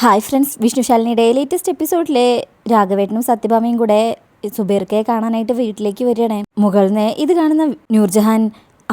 Hi friends വിഷ്ണുശാലിനിയുടെ latest എപ്പിസോഡിലെ രാഘവേട്ടനും സത്യഭാമയും കൂടെ സുബീർക്കയെ കാണാനായിട്ട് വീട്ടിലേക്ക് വരികയാണ്. മുകളിൽ നിന്ന് ഇത് കാണുന്ന നൂർജഹാൻ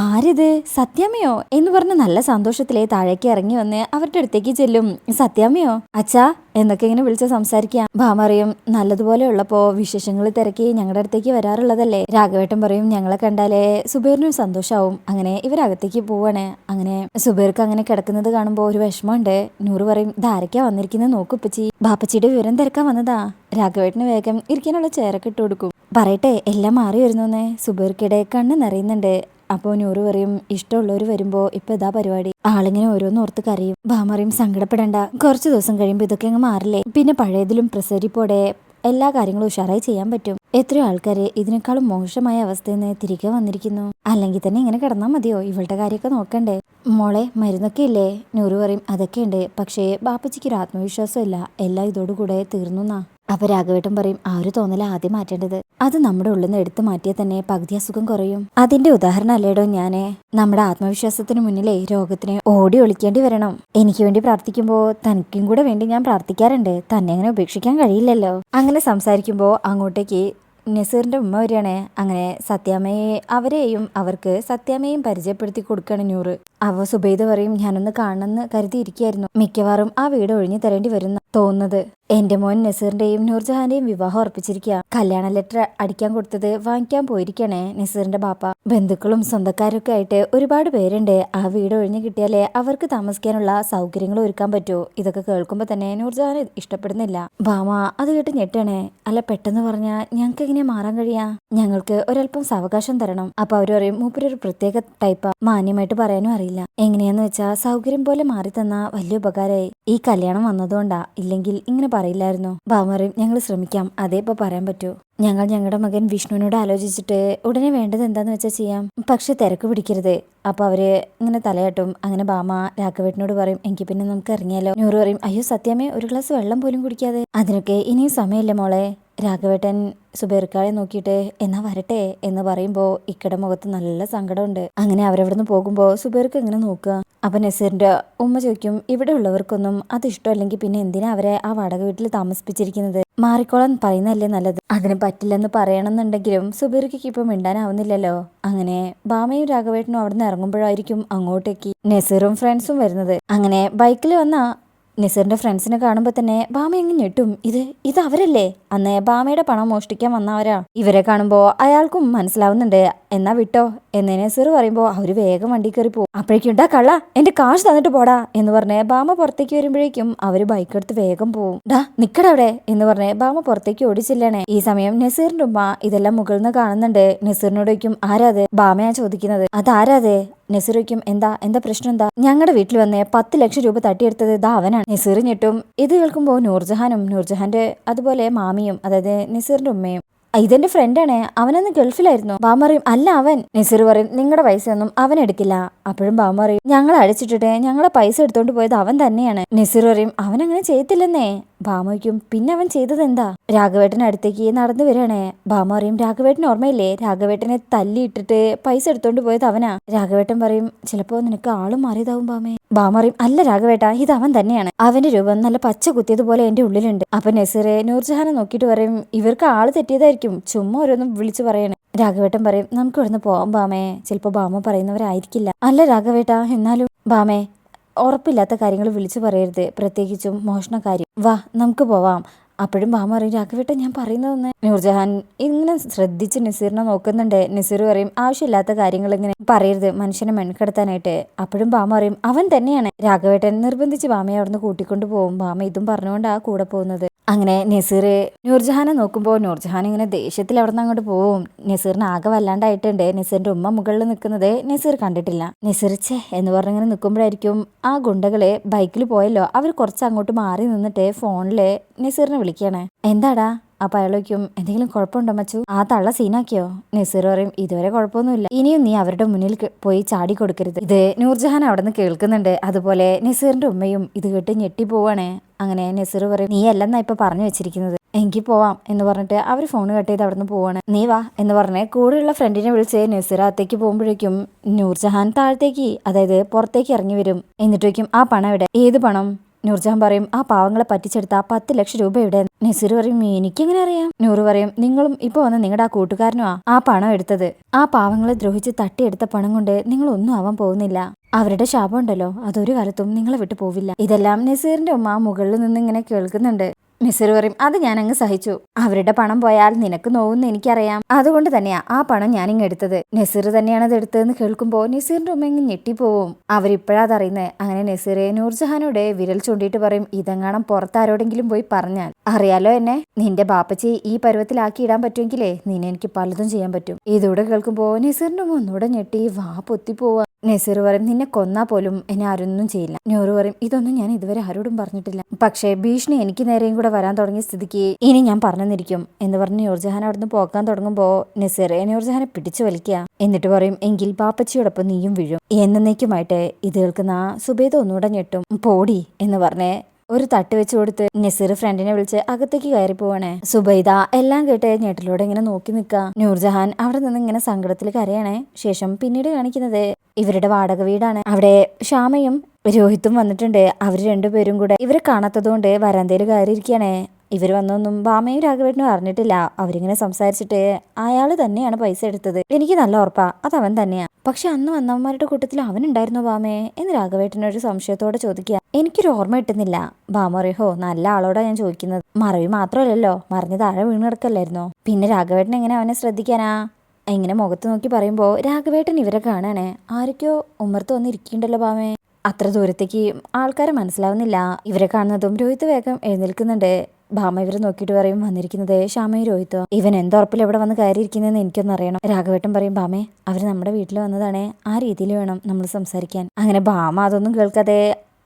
ആരിത്? സത്യാമ്മയോ? എന്ന് പറഞ്ഞ് നല്ല സന്തോഷത്തിലെ താഴേക്ക് ഇറങ്ങി വന്ന് അവരുടെ അടുത്തേക്ക് ചെല്ലും. സത്യാമ്മയോ? അച്ഛാ എന്നൊക്കെ ഇങ്ങനെ വിളിച്ച് സംസാരിക്കാം. ഭാമറിയും നല്ലതുപോലെ ഉള്ളപ്പോ വിശേഷങ്ങൾ തിരക്കി ഞങ്ങളുടെ അടുത്തേക്ക് വരാറുള്ളതല്ലേ? രാഘവേട്ടൻ പറയും ഞങ്ങളെ കണ്ടാലേ സുബേറിനും സന്തോഷാവും. അങ്ങനെ ഇവരകത്തേക്ക് പോവാണ്. അങ്ങനെ സുബേർക്ക് അങ്ങനെ കിടക്കുന്നത് കാണുമ്പോൾ ഒരു വിഷമമുണ്ട്. നൂറ് പറയും ധാരയ്ക്കാ വന്നിരിക്കുന്നത് നോക്കുപ്പച്ചി ബാപ്പച്ചിയുടെ വിവരം തിരക്കാൻ വന്നതാ. രാഘവേട്ടന് വേഗം ഇരിക്കാനുള്ള ചേരൊക്കെ ഇട്ട് കൊടുക്കും. പറയട്ടെ എല്ലാം മാറി വരുന്നു സുബേർക്കിടെ കണ്ണ് നിറയുന്നുണ്ട്. അപ്പോൾ നൂറ് പറയും ഇഷ്ടമുള്ളവർ വരുമ്പോൾ ഇപ്പൊ ഇതാ പരിപാടി. ആളിങ്ങനെ ഓരോന്ന് ഓർത്ത് കരയും. ഭാമറിയും സങ്കടപ്പെടേണ്ട. കുറച്ച് ദിവസം കഴിയുമ്പോൾ ഇതൊക്കെ അങ്ങ് മാറില്ലേ? പിന്നെ പഴയതിലും പ്രസരിപ്പോടെ എല്ലാ കാര്യങ്ങളും ഉഷാറായി ചെയ്യാൻ പറ്റും. എത്രയോ ആൾക്കാര് ഇതിനേക്കാളും മോശമായ അവസ്ഥയിൽ നിന്ന് തിരികെ വന്നിരിക്കുന്നു. അല്ലെങ്കിൽ തന്നെ ഇങ്ങനെ കിടന്നാൽ മതിയോ? ഇവളുടെ കാര്യമൊക്കെ നോക്കണ്ടേ? മോളെ മരുന്നൊക്കെ ഇല്ലേ? നൂറ് പറയും അതൊക്കെ ഉണ്ട് പക്ഷേ ബാപ്പച്ചിക്ക് ഒരു ആത്മവിശ്വാസമില്ല എല്ലാം ഇതോടുകൂടെ തീർന്നുന്നാ അപ്പൊ രാഘവേട്ടൻ പറയും ആ ഒരു തോന്നൽ ആദ്യം മാറ്റേണ്ടത്. അത് നമ്മുടെ ഉള്ളിൽ നിന്ന് എടുത്തു മാറ്റിയാൽ തന്നെ പകുതി അസുഖം കുറയും. അതിന്റെ ഉദാഹരണം അല്ലേടോ ഞാൻ. നമ്മുടെ ആത്മവിശ്വാസത്തിന് മുന്നിലേ രോഗത്തിനെ ഓടി ഒളിക്കേണ്ടി വരണം. എനിക്ക് വേണ്ടി പ്രാർത്ഥിക്കുമ്പോൾ തനിക്കും കൂടെ വേണ്ടി ഞാൻ പ്രാർത്ഥിക്കാറുണ്ട്. തന്നെ അങ്ങനെ ഉപേക്ഷിക്കാൻ കഴിയില്ലല്ലോ. അങ്ങനെ സംസാരിക്കുമ്പോൾ അങ്ങോട്ടേക്ക് നസീറിന്റെ ഉമ്മ വരികയാണ്. അങ്ങനെ സത്യാമ്മയെ അവരെയും അവർക്ക് സത്യാമ്മയും പരിചയപ്പെടുത്തി കൊടുക്കുകയാണ് ന്യൂറ് അവ സുബൈദ് പറയും ഞാനൊന്ന് കാണണമെന്ന് കരുതിയിരിക്കുകയായിരുന്നു. മിക്കവാറും ആ വീട് ഒഴിഞ്ഞു തരേണ്ടി വരുന്ന തോന്നുന്നത്. എന്റെ മോൻ നസീറിന്റെയും നൂർജഹാന്റെയും വിവാഹം ഉറപ്പിച്ചിരിക്കുക കല്യാണ ലെറ്റർ അടിക്കാൻ കൊടുത്തത് വാങ്ങിക്കാൻ പോയിരിക്കണേ നസീറിന്റെ ബാപ്പ. ബന്ധുക്കളും സ്വന്തക്കാരൊക്കെ ആയിട്ട് ഒരുപാട് പേരുണ്ട്. ആ വീട് ഒഴിഞ്ഞു കിട്ടിയാലേ അവർക്ക് താമസിക്കാനുള്ള സൗകര്യങ്ങൾ ഒരുക്കാൻ പറ്റൂ. ഇതൊക്കെ കേൾക്കുമ്പോ തന്നെ നൂർജഹാൻ ഇഷ്ടപ്പെടുന്നില്ല. ബാമ അത് കേട്ട് ഞെട്ടണേ. അല്ല പെട്ടെന്ന് പറഞ്ഞാ ഞങ്ങൾക്ക് എങ്ങനെ മാറാൻ കഴിയാ? ഞങ്ങൾക്ക് ഒരല്പം സാവകാശം തരണം. അപ്പൊ അവർ പറയും മൂപ്പരൊരു പ്രത്യേക ടൈപ്പ് മാന്യമായിട്ട് പറയാനും അറിയില്ല. എങ്ങനെയാന്ന് വെച്ചാൽ സൗകര്യം പോലെ മാറി തന്ന വലിയ ഉപകാരമായി ഈ കല്യാണം വന്നതുകൊണ്ടാ ഇല്ലെങ്കിൽ ഇങ്ങനെ പറയില്ലായിരുന്നു? ബാമറി ഞങ്ങൾ ശ്രമിക്കാം. അതേ ഇപ്പൊ പറയാൻ പറ്റൂ. ഞങ്ങൾ ഞങ്ങളുടെ മകൻ വിഷ്ണുവിനോട് ആലോചിച്ചിട്ട് ഉടനെ വേണ്ടത് എന്താന്ന് വെച്ചാൽ ചെയ്യാം. പക്ഷെ തിരക്ക് പിടിക്കരുത്. അപ്പൊ അവർ ഇങ്ങനെ തലയാട്ടും. അങ്ങനെ ബാമ രാഘവേട്ടനോട് പറയും എങ്കിൽ പിന്നെ നമുക്ക് ഇറങ്ങിയാലോ? നൂറ് പറയും അയ്യോ സത്യമേ ഒരു ഗ്ലാസ് വെള്ളം പോലും കുടിക്കാതെ. അതിനൊക്കെ ഇനിയും സമയമില്ല മോളെ. രാഘവേട്ടൻ സുബേർക്കാളെ നോക്കിയിട്ട് എന്നാ വരട്ടെ? എന്ന് പറയുമ്പോൾ ഇക്കടെ മുഖത്ത് നല്ല സങ്കടമുണ്ട്. അങ്ങനെ അവരവിടുന്ന് പോകുമ്പോൾ സുബേർക്ക് ഇങ്ങനെ നോക്കുക അപ്പൊ നസീറിന്റെ ഉമ്മ ചോദിക്കും ഇവിടെ ഉള്ളവർക്കൊന്നും അത് ഇഷ്ടമല്ലെങ്കിൽ പിന്നെ എന്തിനാ അവരെ ആ വാടക വീട്ടിൽ താമസിപ്പിച്ചിരിക്കുന്നത്? മാറിക്കോളാൻ പറയുന്നതല്ലേ നല്ലത്. അതിന് പറ്റില്ലെന്ന് പറയണമെന്നുണ്ടെങ്കിലും സുബീർക്കിക്ക് ഇപ്പം മിണ്ടാനാവുന്നില്ലല്ലോ. അങ്ങനെ ബാമയും രാഘവേട്ടനും അവിടുന്ന് ഇറങ്ങുമ്പോഴായിരിക്കും അങ്ങോട്ടേക്ക് നസീറും ഫ്രണ്ട്സും വരുന്നത്. അങ്ങനെ ബൈക്കിൽ വന്ന നിസറിന്റെ ഫ്രണ്ട്സിനെ കാണുമ്പോൾ തന്നെ ബാമ എങ്ങ് ഞെട്ടും. ഇത് ഇത് അവരല്ലേ? അന്ന് ബാമയുടെ പണം മോഷ്ടിക്കാൻ വന്നവരാ. ഇവരെ കാണുമ്പോൾ അയാൾക്കും മനസ്സിലാവുന്നുണ്ട്. എന്നാ വിട്ടോ? എന്ന് നസീർ പറയുമ്പോൾ അവർ വേഗം വണ്ടി കയറി പോകും. അപ്പോഴേക്കും കള്ള എന്റെ കാശ് തന്നിട്ട് പോടാ എന്ന് പറഞ്ഞ് ബാമ പുറത്തേക്ക് വരുമ്പോഴേക്കും അവർ ബൈക്ക് എടുത്ത് വേഗം പോവും. ഡാ നിക്കട അവിടെ എന്ന് പറഞ്ഞ് ബാമ പുറത്തേക്ക് ഓടിച്ചില്ലണേ. ഈ സമയം നസീറിന്റെ ഉമ്മ ഇതെല്ലാം മുകളിൽ നിന്ന് കാണുന്നുണ്ട്. നസീറിനോടേക്കും ആരാത് ബാമയാ ചോദിക്കുന്നത് അതാരാത് നസീർ ചോദിക്കും എന്താ എന്താ പ്രശ്നം എന്താ ഞങ്ങളുടെ വീട്ടിൽ വന്ന് പത്ത് ലക്ഷം രൂപ തട്ടിയെടുത്തത് ഇതാ അവനാണ്. നെസീർ ഞെട്ടും. ഇത് കേൾക്കുമ്പോൾ നൂർജഹാനും നൂർജഹാന്റെ അതുപോലെ മാമിയും അതായത് നെസീറിന്റെ ഉമ്മയും. ഇതെന്റെ ഫ്രണ്ടാണ് അവനന്ന് ഗൾഫിലായിരുന്നു. ബാമ പറയും അല്ല അവൻ. നസീർ പറയും നിങ്ങളുടെ പൈസയൊന്നും അവൻ എടുക്കില്ല. അപ്പോഴും ബാമ പറയും ഞങ്ങൾ അടിച്ചിട്ടിട്ട് ഞങ്ങളെ പൈസ എടുത്തോണ്ട് പോയത് അവൻ തന്നെയാണ്. നസീർ പറയും അവൻ അങ്ങനെ ചെയ്യത്തില്ലെന്നേ. ഭാമയ്ക്കും പിന്നെ അവൻ ചെയ്തത് എന്താ രാഘവേട്ടനടുത്തേക്ക് നടന്നു വരികയാണേ. ഭാമ പറയും രാഘവേട്ടൻ ഓർമ്മയില്ലേ? രാഘവേട്ടനെ തല്ലിയിട്ടിട്ട് പൈസ എടുത്തോണ്ട് പോയത് അവനാ. രാഘവേട്ടൻ പറയും ചിലപ്പോ നിനക്ക് ആളും മാറിയതാവും ഭാമേ. ഭാമ പറയും അല്ല രാഘവേട്ട ഇത് അവൻ തന്നെയാണ്. അവന്റെ രൂപം നല്ല പച്ച കുത്തിയതുപോലെ എന്റെ ഉള്ളിലുണ്ട്. അപ്പൊ നസീറെ നൂർജഹാനെ നോക്കിയിട്ട് പറയും ഇവർക്ക് ആൾ തെറ്റിയതായിരിക്കും. ചുമ്മാ ഓരോന്നും വിളിച്ചു പറയണേ. രാഘവേട്ടൻ പറയും നമുക്ക് ഇവിടുന്ന് പോവാം ബാമേ ചിലപ്പോ ബാമ പറയുന്നവരായിരിക്കില്ല. അല്ല രാഘവേട്ട എന്നാലും ബാമേ ഉറപ്പില്ലാത്ത കാര്യങ്ങൾ വിളിച്ചു പറയരുത്. പ്രത്യേകിച്ചും മോഷണ കാര്യം. വാ നമുക്ക് പോവാം. അപ്പോഴും ബാമ പറയും രാഘവേട്ട ഞാൻ പറയുന്നതൊന്ന് നൂർജഹാൻ ഇങ്ങനെ ശ്രദ്ധിച്ച് നസീറിനെ നോക്കുന്നുണ്ട്. നസീർ പറയും ആവശ്യമില്ലാത്ത കാര്യങ്ങൾ ഇങ്ങനെ പറയരുത്. മനുഷ്യനെ മെൻകെടുത്താനായിട്ട് അപ്പോഴും ബാമ പറയും അവൻ തന്നെയാണ്. രാഘവേട്ടൻ നിർബന്ധിച്ച് ബാമയെ അവിടുന്ന് കൂട്ടിക്കൊണ്ടു പോകും. ബാമ ഇതും പറഞ്ഞുകൊണ്ടാ കൂടെ പോകുന്നത്. അങ്ങനെ നസീർ നൂർജഹാനെ നോക്കുമ്പോൾ നൂർജഹാൻ ഇങ്ങനെ ദേഷ്യത്തിൽ അവിടെ നിന്ന് അങ്ങോട്ട് പോവും. നസീറിന് ആകെ വല്ലാണ്ടായിട്ടുണ്ട്. നസീറിന്റെ ഉമ്മ മുകളിൽ നിൽക്കുന്നത് നസീർ കണ്ടിട്ടില്ല. നസീർ എന്ന് പറഞ്ഞിങ്ങനെ നിൽക്കുമ്പോഴായിരിക്കും ആ ഗുണ്ടകൾ ബൈക്കിൽ പോയല്ലോ. അവർ കുറച്ച് അങ്ങോട്ട് മാറി നിന്നിട്ട് ഫോണിൽ നസീറിനെ വിളിക്കുകയാണ്. എന്താടാ? അപ്പൊ അയാൾ വയ്ക്കും എന്തെങ്കിലും കുഴപ്പമുണ്ടോ മച്ചു? ആ തള്ള സീനാക്കിയോ? നസീർ പറയും ഇതുവരെ കുഴപ്പമൊന്നുമില്ല. ഇനിയും നീ അവരുടെ മുന്നിൽ പോയി ചാടി കൊടുക്കരുത്. ഇത് നൂർജഹാൻ അവിടെ നിന്ന് കേൾക്കുന്നുണ്ട്. അതുപോലെ നസീറിന്റെ ഉമ്മയും ഇത് കേട്ട് ഞെട്ടി പോവാണ്. അങ്ങനെ നസീർ പറയും നീ അല്ലെന്നാ ഇപ്പൊ പറഞ്ഞു വെച്ചിരിക്കുന്നത്. എനിക്ക് പോവാം എന്ന് പറഞ്ഞിട്ട് അവർ ഫോൺ കട്ട് ചെയ്ത് അവിടെ നിന്ന് പോവാണ്. നീ വാ എന്ന് പറഞ്ഞ് കൂടെയുള്ള ഫ്രണ്ടിനെ വിളിച്ച് നസീർ അകത്തേക്ക് പോകുമ്പോഴേക്കും നൂർജഹാൻ താഴത്തേക്ക് അതായത് പുറത്തേക്ക് ഇറങ്ങി വരും. എന്നിട്ട് വയ്ക്കും ആ പണം എവിടെ ഏത് പണം? നൂർജഹാൻ പറയും ആ പാവങ്ങളെ പറ്റിച്ചെടുത്ത ആ പത്ത് ലക്ഷം രൂപ എവിടെ? നസീർ പറയും എനിക്കെങ്ങനെ അറിയാം? നൂറ് പറയും നിങ്ങളും ഇപ്പൊ വന്ന് നിങ്ങളുടെ ആ കൂട്ടുകാരനുമാ ആ പണം എടുത്തത്? ആ പാവങ്ങളെ ദ്രോഹിച്ച് തട്ടിയെടുത്ത പണം കൊണ്ട് നിങ്ങൾ ഒന്നും ആവാൻ പോകുന്നില്ല. അവരുടെ ശാപം ഉണ്ടല്ലോ അതൊരു കാലത്തും നിങ്ങളെ വിട്ടു പോവില്ല. ഇതെല്ലാം നസീറിന്റെ ഉമ്മ മുകളിൽ നിന്ന് ഇങ്ങനെ കേൾക്കുന്നുണ്ട്. നസീർ പറയും അത് ഞാൻ അങ്ങ് സഹിച്ചു. അവരുടെ പണം പോയാൽ നിനക്ക് നോവുന്ന് എനിക്കറിയാം. അതുകൊണ്ട് തന്നെയാ ആ പണം ഞാനിങ് എടുത്തത്. നസീർ തന്നെയാണ് അത് എടുത്തതെന്ന് കേൾക്കുമ്പോൾ നസീറിന്റെ ഉമ്മ ഇങ്ങ് ഞെട്ടിപ്പോവും. അവരിപ്പോഴാ അതറിയുന്നത് അങ്ങനെ നസീറെ നൂർജഹാനോട് വിരൽ ചൂണ്ടിയിട്ട് പറയും ഇതെങ്ങാണം പുറത്താരോടെങ്കിലും പോയി പറഞ്ഞാൽ? അറിയാലോ എന്നെ നിന്റെ ബാപ്പച്ചി ഈ പരുവത്തിലാക്കി ഇടാൻ പറ്റുമെങ്കിലേ നിന്നെ എനിക്ക് പലതും ചെയ്യാൻ പറ്റും. ഇതോടെ കേൾക്കുമ്പോൾ നസീറിന്റെ ഉമ്മ ഒന്നുകൂടെ ഞെട്ടി വാ പൊത്തിപ്പോവാ. നസീർ പറയും നിന്നെ കൊന്നാ പോലും എന്നെ ആരൊന്നും ചെയ്യില്ല. നൂറ് പറയും ഇതൊന്നും ഞാൻ ഇതുവരെ ആരോടും പറഞ്ഞിട്ടില്ല. പക്ഷേ ഭീഷണി എനിക്ക് നേരെയും കൂടെ വരാൻ തുടങ്ങിയ സ്ഥിതിക്ക് ഇനി ഞാൻ പറഞ്ഞിരിക്കും എന്ന് പറഞ്ഞ് നൂർജഹാൻ അവിടുന്ന് പോകാൻ തുടങ്ങുമ്പോൾ നസീറെ നൂർജഹാനെ പിടിച്ചു വലിക്കുക. എന്നിട്ട് പറയും എങ്കിൽ പാപ്പച്ചിയോടൊപ്പം നീയും വീഴും. എന്നേക്കുമായിട്ട് ഇത് കേൾക്കുന്ന സുബേദ ഒന്നുകൂടെ ഞെട്ടും. പോടി എന്ന് പറഞ്ഞ് ഒരു തട്ട് വെച്ച് കൊടുത്ത് നസീർ ഫ്രണ്ടിനെ വിളിച്ച് അകത്തേക്ക് കയറി പോവാണ്. സുബൈദ എല്ലാം കേട്ട് ഞെട്ടിലൂടെ ഇങ്ങനെ നോക്കി നിൽക്കുക നൂർജഹാൻ അവിടെ നിന്ന് ഇങ്ങനെ സങ്കടത്തിൽ കരയണേ. ശേഷം പിന്നീട് കാണിക്കുന്നത് ഇവരുടെ വാടക വീടാണ്. അവിടെ ശ്യാമയും രോഹിത്തും വന്നിട്ടുണ്ട്. അവർ രണ്ടുപേരും കൂടെ ഇവരെ കാണാത്തതുകൊണ്ട് വരാന്തയിൽ കയറിയിരിക്കുകയാണേ ഇവർ വന്നൊന്നും ബാമയും രാഘവേട്ടനും അറിഞ്ഞിട്ടില്ല. അവരിങ്ങനെ സംസാരിച്ചിട്ട് അയാൾ തന്നെയാണ് പൈസ എടുത്തത്. എനിക്ക് നല്ല ഉറപ്പാ അത് അവൻ തന്നെയാ. പക്ഷെ അന്ന് വന്നവന്മാരുടെ കൂട്ടത്തിൽ അവനുണ്ടായിരുന്നോ ഭാമയെ എന്ന് രാഘവേട്ടനൊരു സംശയത്തോടെ ചോദിക്കുക. എനിക്കൊരു ഓർമ്മ കിട്ടുന്നില്ല. അറിയോ നല്ല ആളോടാ ഞാൻ ചോദിക്കുന്നത്. മറവി മാത്രമല്ലല്ലോ മറിഞ്ഞ് താഴെ വീണ് കിടക്കല്ലായിരുന്നോ? പിന്നെ രാഘവേട്ടൻ എങ്ങനെ അവനെ ശ്രദ്ധിക്കാനാ? ഇങ്ങനെ മുഖത്ത് നോക്കി പറയുമ്പോൾ രാഘവേട്ടൻ ഇവരെ കാണാനേ ആരൊക്കെയോ ഉമ്മർത്ത് വന്നിരിക്കണ്ടല്ലോ ഭാമേ. അത്ര ദൂരത്തേക്ക് ആൾക്കാരെ മനസ്സിലാവുന്നില്ല. ഇവരെ കാണുന്നതും രോഹിത് വേഗം എഴുന്നേൽക്കുന്നുണ്ട്. ഭാമ ഇവരെ നോക്കിയിട്ട് പറയും വന്നിരിക്കുന്നത് ശ്യാമയും രോഹിത്തോ ഇവൻ എന്തുറപ്പിൽ എവിടെ വന്ന് കയറിയിരിക്കുന്നതെന്ന് എനിക്കൊന്നും അറിയണം. രാഘവേട്ടൻ പറയും ഭാമേ അവർ നമ്മുടെ വീട്ടിൽ വന്നതാണേ ആ രീതിയിൽ വേണം നമ്മൾ സംസാരിക്കാൻ. അങ്ങനെ ഭാമ അതൊന്നും കേൾക്കാതെ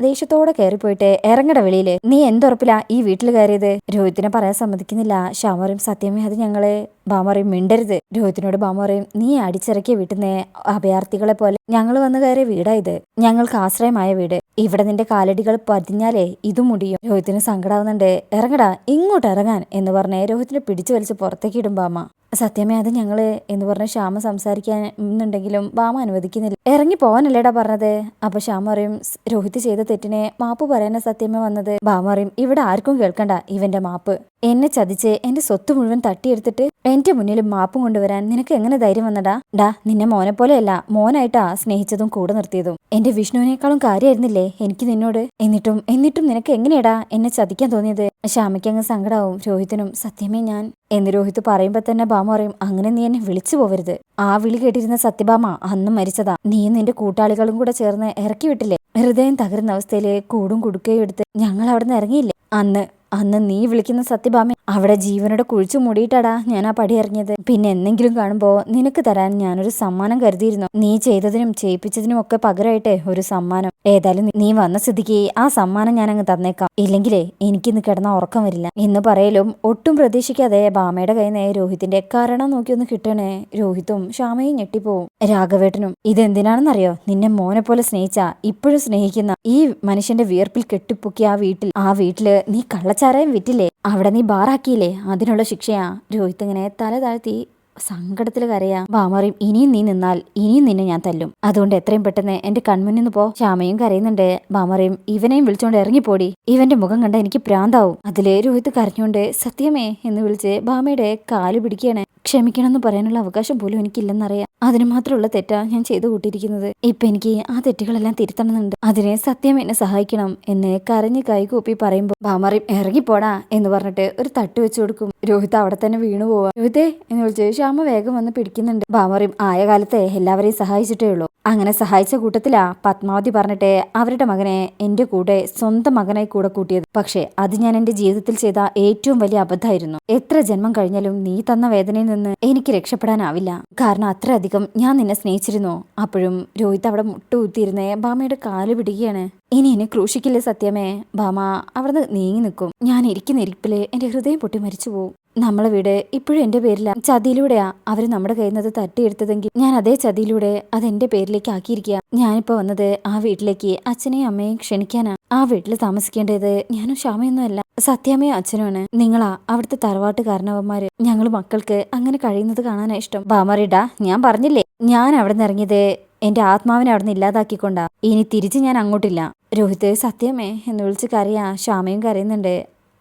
ദേഷ്യത്തോടെ കയറിപ്പോയിട്ട് ഇറങ്ങട വെളിയിൽ. നീ എന്തുറപ്പിലാ ഈ വീട്ടിൽ കയറിയത്? രോഹിത്തിനെ പറയാൻ സമ്മതിക്കുന്നില്ല. ശ്യാമ സത്യമേ അത് ഞങ്ങൾ ബാമറയും മിണ്ടരുത് രോഹിത്തിനോട് ബാമറയും നീ അടിച്ചിറക്കിയ വീട്ടിൽ നിന്ന് അഭയാർത്ഥികളെ പോലെ ഞങ്ങൾ വന്നു കയറിയ വീടാ ഇത്. ഞങ്ങൾക്ക് ആശ്രയമായ വീട്. ഇവിടെ നിന്റെ കാലടികൾ പതിഞ്ഞാലേ ഇതും മുടിയും രോഹിത്തിന് സങ്കടാവുന്നുണ്ട്. ഇറങ്ങടാ ഇങ്ങോട്ട് ഇറങ്ങാൻ എന്ന് പറഞ്ഞ് രോഹിത്തിനെ പിടിച്ചു വലിച്ച് പുറത്തേക്ക് ഇടും ബാമ സത്യമേ അത് ഞങ്ങൾ എന്ന് പറഞ്ഞ് ശ്യാമ സംസാരിക്കാൻ എന്നുണ്ടെങ്കിലും ബാമ അനുവദിക്കുന്നില്ല. ഇറങ്ങി പോവാനല്ലേടാ പറഞ്ഞത്? അപ്പൊ ശ്യാമ പറയും രോഹിത് ചെയ്ത തെറ്റിനെ മാപ്പ് പറയാനാ സത്യമേ വന്നത്. ബാമ പറയും ഇവിടെ ആർക്കും കേൾക്കണ്ട ഇവന്റെ മാപ്പ്. എന്നെ ചതിച്ച് എന്റെ സ്വത്ത് മുഴുവൻ തട്ടിയെടുത്തിട്ട് എന്റെ മുന്നിൽ മാപ്പും കൊണ്ടുവരാൻ നിനക്ക് എങ്ങനെ ധൈര്യം വന്നടാ? ഡാ നിന്നെ മോനെ പോലെയല്ല മോനായിട്ടാ സ്നേഹിച്ചതും കൂടെ നിർത്തിയതും. എന്റെ വിഷ്ണുവിനേക്കാളും കാര്യമായിരുന്നില്ലേ എനിക്ക് നിന്നോട്? എന്നിട്ടും എന്നിട്ടും നിനക്ക് എങ്ങനെയാടാ എന്നെ ചതിക്കാൻ തോന്നിയത്? ശ്യാമയ്ക്ക് അങ്ങ് സങ്കടാവും. രോഹിത്തിനും സത്യമേ ഞാൻ എന്ന് രോഹിത് പറയുമ്പോ തന്നെ ഭാമ പറയും അങ്ങനെ നീ എന്നെ വിളിച്ചു പോവരുത്. ആ വിളി കേട്ടിരുന്ന സത്യഭാമ അന്ന് മരിച്ചതാ. നീ നിന്റെ കൂട്ടാളികളും കൂടെ ചേർന്ന് ഇറക്കി വിട്ടില്ലേ? ഹൃദയം തകരുന്ന അവസ്ഥയിലെ കൂടും കുടുക്കയും എടുത്ത് ഞങ്ങൾ അവിടെ നിന്ന് ഇറങ്ങിയില്ലേ? അന്ന് അന്ന് നീ വിളിക്കുന്ന സത്യഭാമ അവിടെ ജീവനോടെ കുഴിച്ചു മൂടിയിട്ടാടാ ഞാൻ ആ പടി ഇറങ്ങിയത്. പിന്നെ എന്തെങ്കിലും കാണുമ്പോ നിനക്ക് തരാൻ ഞാനൊരു സമ്മാനം കരുതിയിരുന്നു. നീ ചെയ്തതിനും ചെയ്യിപ്പിച്ചതിനും ഒക്കെ പകരമായിട്ട് ഒരു സമ്മാനം. ഏതായാലും നീ- നീ വന്ന സ്ഥിതിക്ക് ആ സമ്മാനം ഞാൻ അങ്ങ് തന്നേക്കാം. ഇല്ലെങ്കിലേ എനിക്കിന്ന് കിടന്ന ഉറക്കം വരില്ല. എന്ന് പറയലും ഒട്ടും പ്രതീക്ഷിക്കാതെ ബാമയുടെ കയ്യിൽ നിന്ന് രോഹിത്തിന്റെ കാരണം നോക്കി ഒന്ന് കിട്ടണേ. രോഹിത്തും ശ്യാമയും ഞെട്ടിപ്പോവും. രാഘവേട്ടനും ഇതെന്തിനാണെന്നറിയോ? നിന്നെ മോനെ പോലെ സ്നേഹിച്ച ഇപ്പോഴും സ്നേഹിക്കുന്ന ഈ മനുഷ്യന്റെ വിയർപ്പിൽ കെട്ടിപ്പൊക്കിയ ആ വീട്ടിൽ ആ വീട്ടിൽ നീ കള്ളച്ചാരായം വിറ്റില്ലേ? അവിടെ നീ ബാറാക്കിയില്ലേ? അതിനുള്ള ശിക്ഷയാ. രോഹിത് ഇങ്ങനെ തല താഴ്ത്തി സങ്കടത്തിൽ കരയാ. ബാമറിയും ഇനിയും നീ നിന്നാൽ ഇനിയും നിന്നെ ഞാൻ തല്ലും. അതുകൊണ്ട് എത്രയും പെട്ടെന്ന് എന്റെ കൺമുന്നിൽ നിന്ന് പോ. ശ്യാമയും കരയുന്നുണ്ട്. ബാമറിയും ഇവനെയും വിളിച്ചോണ്ട് ഇറങ്ങിപ്പോടി. ഇവന്റെ മുഖം കണ്ട എനിക്ക് പ്രാന്താവും. അതിലേ രോഹിത് കരഞ്ഞുകൊണ്ട് സത്യമേ എന്ന് വിളിച്ച് ബാമയുടെ കാൽ പിടിക്കുകയാണ്. ക്ഷമിക്കണം എന്ന് പറയാനുള്ള അവകാശം പോലും എനിക്കില്ലെന്നറിയാം. അതിന് മാത്രമുള്ള തെറ്റാ ഞാൻ ചെയ്തു കൂട്ടിയിരിക്കുന്നത്. ഇപ്പൊ എനിക്ക് ആ തെറ്റുകളെല്ലാം തിരുത്തണമെന്നുണ്ട്. അതിനെ സത്യം എന്നെ സഹായിക്കണം എന്ന് കരഞ്ഞ് കൈകൂപ്പി പറയുമ്പോൾ ബാമറി ഇറങ്ങിപ്പോടാ എന്ന് പറഞ്ഞിട്ട് ഒരു തട്ട് വെച്ചു കൊടുക്കും. രോഹിത് അവിടെ തന്നെ വീണു പോവാ. രോഹിതേ എന്ന് വിളിച്ച് ശ്യാമ വേഗം വന്ന് പിടിക്കുന്നുണ്ട്. ബാമറിയും ആയ കാലത്തെ എല്ലാവരെയും സഹായിച്ചിട്ടേ ഉള്ളൂ. അങ്ങനെ സഹായിച്ച കൂട്ടത്തിലാ പത്മാവതി പറഞ്ഞിട്ട് അവരുടെ മകനെ എന്റെ കൂടെ സ്വന്തം മകനായി കൂടെ കൂട്ടിയത്. പക്ഷേ അത് ഞാൻ എന്റെ ജീവിതത്തിൽ ചെയ്ത ഏറ്റവും വലിയ അബദ്ധമായിരുന്നു. എത്ര ജന്മം കഴിഞ്ഞാലും നീ തന്ന വേദനയിൽ നിന്ന് എനിക്ക് രക്ഷപ്പെടാനാവില്ല. കാരണം അത്രയധികം ഞാൻ നിന്നെ സ്നേഹിച്ചിരുന്നു. അപ്പോഴും രോഹിത് അവിടെ മുട്ടുകുത്തിയിരുന്നേ ബാമയുടെ കാൽ പിടിക്കുകയാണ്. ഇനി എന്നെ ക്രൂശിക്കില്ലേ സത്യമേ? ബാമ അവിടുന്ന് നീങ്ങി നിൽക്കും. ഞാൻ ഇരിക്കുന്ന ഇരിപ്പിലെ എന്റെ ഹൃദയം പൊട്ടി മരിച്ചു പോവും നമ്മളെ വീട് ഇപ്പോഴും എന്റെ പേരില. ചതിയിലൂടെയാ അവർ നമ്മുടെ കയ്യിൽ നിന്ന് തട്ടിയെടുത്തതെങ്കിൽ ഞാൻ അതേ ചതിയിലൂടെ അത് എന്റെ പേരിലേക്ക് ആക്കിയിരിക്കുക ഞാനിപ്പോ വന്നത് ആ വീട്ടിലേക്ക് അച്ഛനെയും അമ്മയെയും ക്ഷണിക്കാനാ. ആ വീട്ടിൽ താമസിക്കേണ്ടത് ഞാനും ക്ഷാമയൊന്നും അല്ല. സത്യാമ്മയും അച്ഛനുമാണ്. നിങ്ങളാ അവിടുത്തെ തറവാട്ട് കാരണവന്മാര് ഞങ്ങൾ മക്കൾക്ക് അങ്ങനെ കഴിയുന്നത് കാണാനാ ഇഷ്ടം. ബാമറിടാ ഞാൻ പറഞ്ഞില്ലേ? ഞാൻ അവിടെ നിന്ന് ഇറങ്ങിയത് എന്റെ ആത്മാവിനെ അവിടെ നിന്ന് ഇല്ലാതാക്കിക്കൊണ്ടാ. ഇനി തിരിച്ച് ഞാൻ അങ്ങോട്ടില്ല. രോഹിത് സത്യമേ എന്ന് വിളിച്ച് കരയാ. ശ്യാമയും കരയുന്നുണ്ട്.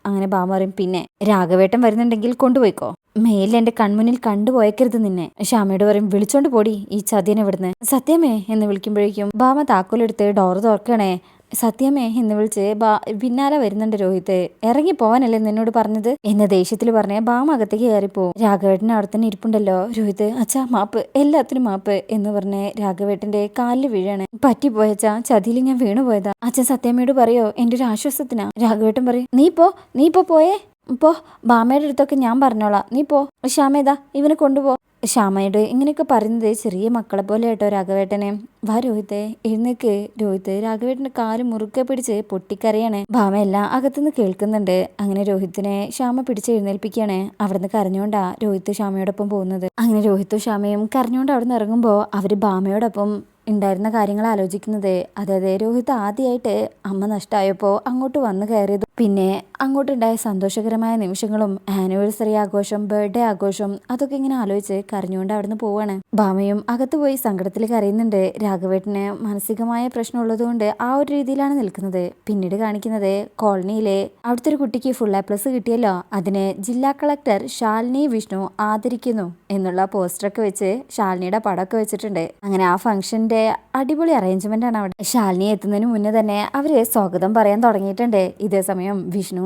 അങ്ങനെ ബാമ പറയും പിന്നെ രാഘവേട്ടൻ വരുന്നുണ്ടെങ്കിൽ കൊണ്ടുപോയിക്കോ. മേലിൽ എന്റെ കൺമുന്നിൽ കണ്ടുപോയക്കരുത് നിന്നെ. ശ്യാമയോട് പറയും വിളിച്ചോണ്ട് പോടി ഈ ചതിയനെ ഇവിടുന്ന് സത്യമേ എന്ന് വിളിക്കുമ്പോഴേക്കും ബാമ താക്കോലെടുത്ത് ഡോറ് തുറക്കണേ സത്യമേ എന്ന് വിളിച്ച് ബാ പിന്നാലെ വരുന്നുണ്ട് രോഹിത് ഇറങ്ങി പോവാനല്ലേ നിന്നോട് പറഞ്ഞത്? എന്ന ദേഷ്യത്തിൽ പറഞ്ഞ ബാമ അകത്തേക്ക് കയറിപ്പോവും രാഘവേട്ടൻ അവിടെ തന്നെ ഇരിപ്പുണ്ടല്ലോ. രോഹിത് അച്ഛാ മാപ്പ് എല്ലാത്തിനും മാപ്പ് എന്ന് പറഞ്ഞ് രാഘവേട്ടന്റെ കാലിൽ വീഴാണ്. പറ്റിപ്പോയച്ചാ ചതിയിൽ ഞാൻ വീണു പോയതാ. അച്ഛൻ സത്യമയോട് പറയോ എന്റെ ഒരു ആശ്വാസത്തിനാ. രാഘവേട്ടൻ പറയും നീ പോ നീ ഇപ്പൊ പോയേ. പോ ബാമയുടെ അടുത്തൊക്കെ ഞാൻ പറഞ്ഞോളാം. നീ പോ. ശ്യാമേതാ ഇവനെ കൊണ്ടുപോ. ശ്യാമയോട് ഇങ്ങനെയൊക്കെ പറയുന്നത് ചെറിയ മക്കളെ പോലെ കേട്ടോ രാഘവേട്ടനെ. വാ രോഹിത്തെ എഴുന്നേക്ക്. രോഹിത്ത് രാഘവേട്ടന്റെ കാൽ മുറുക്കെ പിടിച്ച് പൊട്ടിക്കരയാണ്. ഭാമയെല്ലാം അകത്തുനിന്ന് കേൾക്കുന്നുണ്ട്. അങ്ങനെ രോഹിത്തിനെ ശ്യാമ പിടിച്ച് എഴുന്നേൽപ്പിക്കുകയാണ്. അവിടുന്ന് കരഞ്ഞുകൊണ്ടാ രോഹിത്ത് ശ്യാമയോടൊപ്പം പോകുന്നത്. അങ്ങനെ രോഹിത്തും ശ്യാമയും കരഞ്ഞുകൊണ്ട് അവിടെ നിന്ന് ഇറങ്ങുമ്പോൾ അവർ ഭാമയോടൊപ്പം ഉണ്ടായിരുന്ന കാര്യങ്ങൾ ആലോചിക്കുന്നത്. അതായത് രോഹിത് ആദ്യമായിട്ട് അമ്മ നഷ്ടമായപ്പോൾ അങ്ങോട്ട് വന്ന് കയറിയത്. പിന്നെ അങ്ങോട്ടുണ്ടായ സന്തോഷകരമായ നിമിഷങ്ങളും ആനിവേഴ്സറി ആഘോഷം ബർത്ത്ഡേ ആഘോഷം അതൊക്കെ ഇങ്ങനെ ആലോചിച്ച് കരഞ്ഞുകൊണ്ട് അവിടുന്ന് പോവാണ്. ഭാമയും അകത്ത് പോയി സങ്കടത്തിൽ കരയുന്നുണ്ട്. രാഘവേട്ടന് മാനസികമായ പ്രശ്നം ഉള്ളതുകൊണ്ട് ആ ഒരു രീതിയിലാണ് നിൽക്കുന്നത്. പിന്നീട് കാണിക്കുന്നത് കോളനിയിലെ അവിടുത്തെ ഒരു കുട്ടിക്ക് ഫുൾ എ പ്ലസ് കിട്ടിയല്ലോ. അതിനെ ജില്ലാ കളക്ടർ ശാലിനി വിഷ്ണു ആദരിക്കുന്നു എന്നുള്ള പോസ്റ്ററൊക്കെ വെച്ച് ശാലിനിയുടെ പടമൊക്കെ വെച്ചിട്ടുണ്ട്. അങ്ങനെ ആ ഫംഗ്ഷന്റെ അടിപൊളി അറേഞ്ച്മെന്റ് ആണ് അവിടെ. ശാലിനി എത്തുന്നതിന് മുന്നേ തന്നെ അവർ സ്വാഗതം പറയാൻ തുടങ്ങിയിട്ടുണ്ട്. ഇതേ സമയം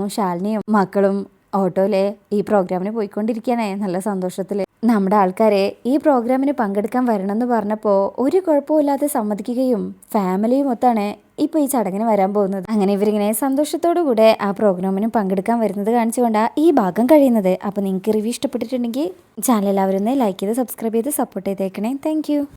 വിഷ്ണുവും ശാലിനിയും മക്കളും ഓട്ടോയിലെ ഈ പ്രോഗ്രാമിന് പോയിക്കൊണ്ടിരിക്കാനായി നല്ല സന്തോഷത്തിൽ നമ്മുടെ ആൾക്കാരെ ഈ പ്രോഗ്രാമിന് പങ്കെടുക്കാൻ വരണം എന്ന് പറഞ്ഞപ്പോൾ ഒരു കുഴപ്പമില്ലാതെ സമ്മതിക്കുകയും ഫാമിലിയും ഒത്താണ് ഇപ്പൊ ഈ ചടങ്ങിന് വരാൻ പോകുന്നത്. അങ്ങനെ ഇവരിങ്ങനെ സന്തോഷത്തോടു കൂടെ ആ പ്രോഗ്രാമിന് പങ്കെടുക്കാൻ വരുന്നത് കാണിച്ചുകൊണ്ടാണ് ഈ ഭാഗം കഴിയുന്നത്. അപ്പോൾ നിങ്ങൾക്ക് റിവ്യൂ ഇഷ്ടപ്പെട്ടിട്ടുണ്ടെങ്കിൽ ചാനൽ എല്ലാവരും ലൈക്ക് ചെയ്ത് സബ്സ്ക്രൈബ് ചെയ്ത് സപ്പോർട്ട് ചെയ്തേക്കണേ. താങ്ക്